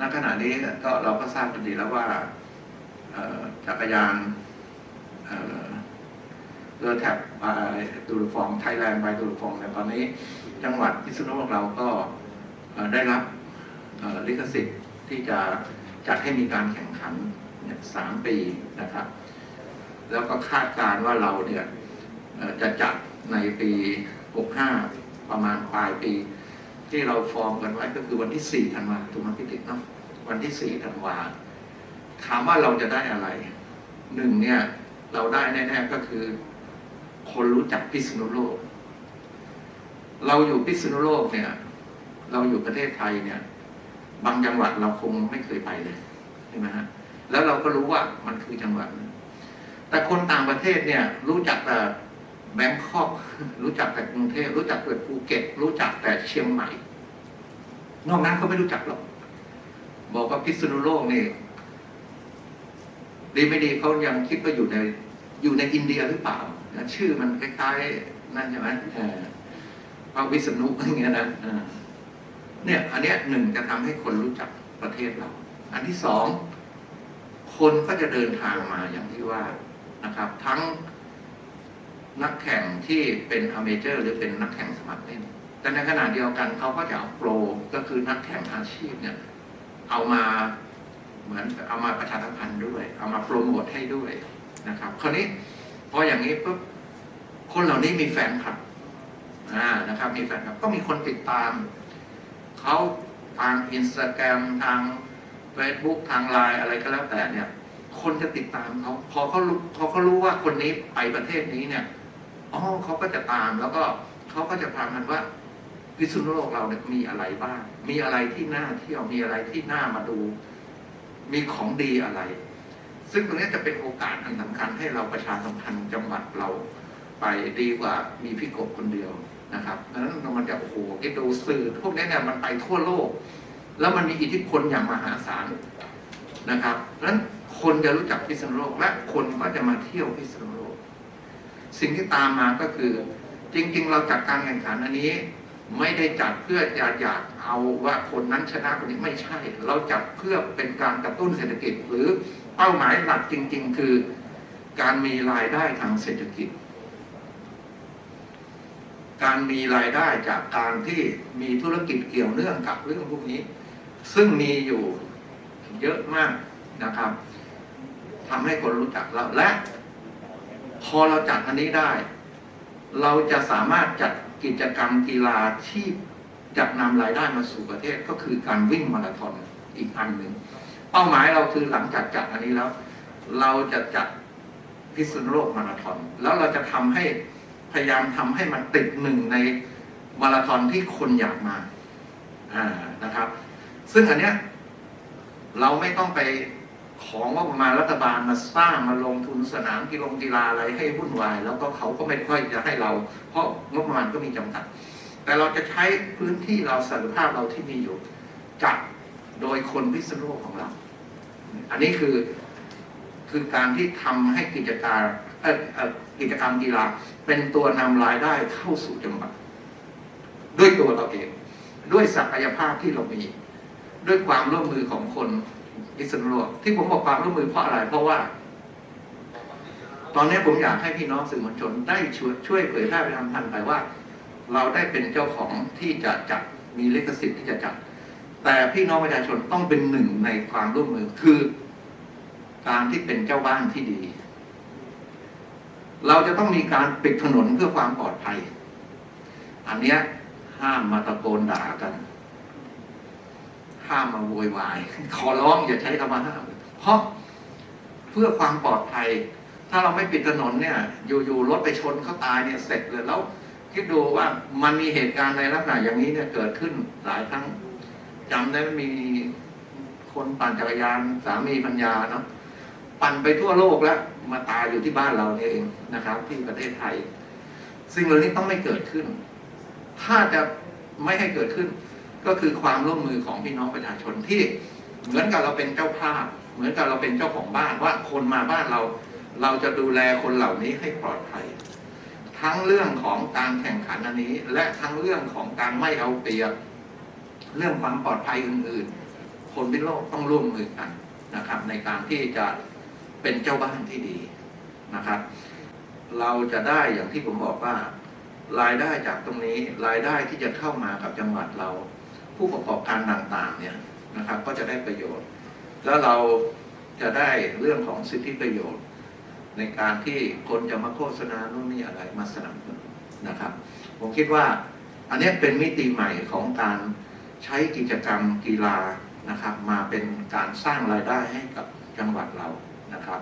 ณขณะนี้ก็เราก็ทราบกันดีแล้วว่าจักรยานเรือแท็บบายดูรฟองไทยแลนด์บายดูรฟองในยตอนนี้จังหวัดพิษณุโลกเราก็ได้รับลิขสิทธิ์ที่จะจัดให้มีการแข่งขันสามปีนะครับ แล้วก็คาดการณ์ว่าเราเนี่ยจะจัดในปี 65 ประมาณปลายปี ที่เราฟอร์มกันไว้ก็คือวันที่4ธันวาถูกไหมพี่ติ๊กเนาะวันที่4ธันวาถามว่าเราจะได้อะไรหนึ่งเนี่ย เราได้แน่ๆก็คือ คนรู้จักพิษณุโลก เราอยู่พิษณุโลกเนี่ย เราอยู่ประเทศไทยเนี่ย บางจังหวัดเราคงไม่เคยไปเลยใช่ไหมฮะแล้วเราก็รู้ว่ามันคือจังหวัด แต่คนต่างประเทศเนี่ย รู้จักแต่ แบงคอกรู้จักแต่กรุงเทพรู้จักแต่ภูเก็ต รู้จักแต่เชียงใหม่ นอกนั้นเขาไม่รู้จักหรอกบอกว่าพิษณุโลกนี่ดีไม่ดีเขายังคิดว่าอยู่ใน อยู่ในอินเดียหรือเปล่าชื่อมันคล้ายๆนั่นใช่ไหมพระวิษณุอย่างเงี้ยนะเนี่ย อันเนี้ยหนึ่งจะทำให้คนรู้จักประเทศเรา อันที่สอง คนก็จะเดินทางมาอย่างที่ว่านะครับ ทั้ง นักแข่งที่เป็นอเมเจอร์ หรือเป็นนักแข่งสมัครเล่น แต่ในขณะเดียวกันเขาก็จะเอาโปรก็คือนักแข่งอาชีพเนี่ยเอามาเหมือนเอามาประชาสัมพันธ์ด้วย เอามาโปรโมทให้ด้วยนะครับ คราวนี้พออย่างนี้ปุ๊บคนเหล่านี้มีแฟนคลับอ่านะครับมีแฟนคลับก็มีคนติดตามเขาทางอินสตาแกรมทาง Facebook ทางไลน์อะไรก็แล้วแต่เนี่ย คนจะติดตามเขาพอเขารู้พอเขารู้ว่าคนนี้ไปประเทศนี้เนี่ย อ๋อเขาก็จะตามแล้วก็เขาก็จะพามันว่าพิษณุโลกเราเนี่ยมีอะไรบ้าง มีอะไรที่น่าเที่ยวมีอะไรที่น่ามาดู มีของดีอะไร ซึ่งตรงนี้จะเป็นโอกาสอันสำคัญให้เราประชาสัมพันธ์จังหวัดเราไปดีกว่ามีพี่กบคนเดียวนะครับดังนั้นมันจะโอ้โหไอ้ดูสื่อพวกนี้เนี่ยมันไปทั่วโลก แล้วมันมีอิทธิพลอย่างมหาศาลนะครับดังนั้นคนจะรู้จักพิษณุโลกและคนก็จะมาเที่ยวพิษณุโลก สิ่งที่ตามมาก็คือ จริง ๆ เราจัดการแข่งขันอันนี้ ไม่ได้จัดเพื่อจะอยากเอาว่าคนนั้นชนะคนนี้ไม่ใช่ เราจัดเพื่อเป็นการกระตุ้นเศรษฐกิจ หรือเป้าหมายหลักจริง ๆ คือการมีรายได้ทางเศรษฐกิจ การมีรายได้จากการที่มีธุรกิจเกี่ยวเนื่องกับเรื่องพวกนี้ ซึ่งมีอยู่เยอะมากนะครับทำให้คนรู้จักเราและ พอเราจัดอันนี้ได้ เราจะสามารถจัดกิจกรรมกีฬาที่จะนำรายได้มาสู่ประเทศก็คือการวิ่งมาราธอนอีกอันหนึ่งเป้าหมายเราคือหลังจากจัดอันนี้แล้ว เราจะจัดพิษณุโลกมาราธอนแล้วเราจะทำให้พยายามทำให้มันติดหนึ่งในมาราธอนที่คนอยากมาอ่านะครับ ซึ่งอันเนี้ยเราไม่ต้องไป ของว่าประมาณรัฐบาลมาสร้างมาลงทุนสนามกีฬากีฬาอะไรให้วุ่นวาย แล้วก็เขาก็ไม่ค่อยจะให้เรา เพราะงบประมาณก็มีจำกัด แต่เราจะใช้พื้นที่เราศักยภาพเราที่มีอยู่จัดโดยคนพิษณุโลกของเรา อันนี้คือคือการที่ทำให้กิจการกิจกรรมกีฬาเป็นตัวนำรายได้เข้าสู่จังหวัดด้วยตัวเราเอง ด้วยศักยภาพที่เรามี ด้วยความร่วมมือของคน พิษณุโลกที่ผมบอกความร่วมมือเพราะอะไรเพราะว่า ตอนนี้ผมอยากให้พี่น้องสื่อมวลชนได้ช่วยช่วยเผยแพร่ไปทำทันไปว่า เราได้เป็นเจ้าของที่จะจัดมีลิขสิทธิ์ที่จะจัด แต่พี่น้องประชาชนต้องเป็นหนึ่งในความร่วมมือคือ การที่เป็นเจ้าบ้านที่ดี เราจะต้องมีการปิดถนนเพื่อความปลอดภัย อันเนี้ยห้ามมาตะโกนด่ากัน ห้ามมาโวยวาย ขอร้องอย่าใช้คำว่าห้าม เพราะเพื่อความปลอดภัย ถ้าเราไม่ปิดถนนเนี่ย อยู่ๆรถไปชนเขาตายเนี่ยเสร็จเลยแล้วคิดดูว่ามันมีเหตุการณ์ในลักษณะอย่างนี้เนี่ยเกิดขึ้นหลายครั้งจำได้มีคนปั่นจักรยานสามีปัญญาเนาะปั่นไปทั่วโลกแล้ว มาตายอยู่ที่บ้านเราเองนะครับ ที่ประเทศไทย สิ่งเหล่านี้ต้องไม่เกิดขึ้น ถ้าจะไม่ให้เกิดขึ้น ก็คือความร่วมมือของพี่น้องประชาชนที่เหมือนกับเราเป็นเจ้าภาพ เหมือนกับเราเป็นเจ้าของบ้านว่าคนมาบ้านเรา เราจะดูแลคนเหล่านี้ให้ปลอดภัย ทั้งเรื่องของการแข่งขันอันนี้ และทั้งเรื่องของการไม่เอาเปรียบเรื่องความปลอดภัยอื่นๆ คนพิโลกต้องร่วมมือกันนะครับ ในการที่จะเป็นเจ้าบ้านที่ดีนะครับ เราจะได้อย่างที่ผมบอกว่า รายได้จากตรงนี้รายได้ที่จะเข้ามากับจังหวัดเรา ผู้ประกอบการต่างๆเนี่ยนะครับก็จะได้ประโยชน์ แล้วเราจะได้เรื่องของสิทธิประโยชน์ ในการที่คนจะมาโฆษณาโน่นนี่อะไรมาสนับสนุนนะครับ ผมคิดว่าอันนี้เป็นมิติใหม่ของการใช้กิจกรรมกีฬานะครับ มาเป็นการสร้างรายได้ให้กับจังหวัดเรานะครับ